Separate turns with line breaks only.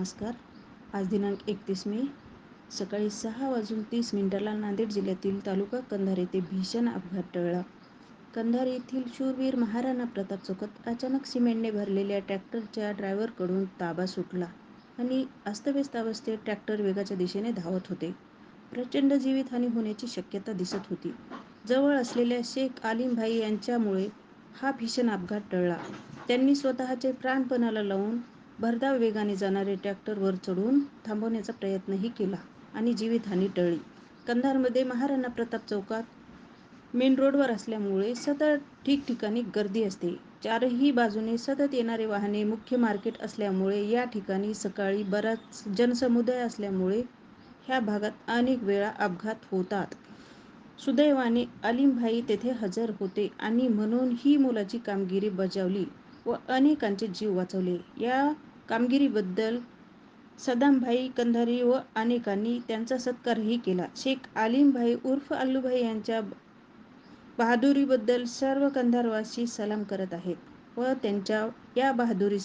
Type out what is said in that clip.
नमस्कार. आज दिनांक एकतीस मे सकाळी सहा वाजून तीस मिनिटाला नांदेड जिल्ह्यातील तालुका कंधार येथे भीषण अपघात टळला. कंधार येथील शूरवीर महाराणा प्रताप चौकात अचानक सिमेंटने भरलेल्या ट्रॅक्टरच्या ड्रायव्हरकडून ताबा सुटला आणि अस्तव्यस्त अवस्थेत ट्रॅक्टर वेगाच्या दिशेने धावत होते. प्रचंड जीवितहानी होण्याची शक्यता दिसत होती. जवळ असलेल्या शेख आलिमभाई यांच्यामुळे हा भीषण अपघात टळला. त्यांनी स्वतःचे प्राणपणाला लावून भरधाव वेगाने जाणारे ट्रॅक्टरवर चढून थांबवण्याचा प्रयत्नही केला आणि जीवितहानी टळली. कंधारमध्ये महाराणा प्रताप चौकात मेन रोडवर असल्यामुळे सतत ठिकठिकाणी गर्दी असते. चारही बाजूने सतत येणारे वाहने, मुख्य मार्केट असल्यामुळे या ठिकाणी सकाळी बराच जनसमुदाय असल्यामुळे ह्या भागात अनेक वेळा अपघात होतात. सुदैवाने अलिमभाई तेथे हजर होते आणि म्हणून ही मोलाची कामगिरी बजावली व अनेकांचे जीव वाचवले. या कामगिरीबद्दल सदामभाई कंधारी व अनेकांनी त्यांचा सत्कारही केला. शेख आलिमभाई उर्फ अल्लूभाई यांच्या बहादुरीबद्दल सर्व कंधारवासी सलाम करत आहेत व त्यांच्या या बहादुरीसाठी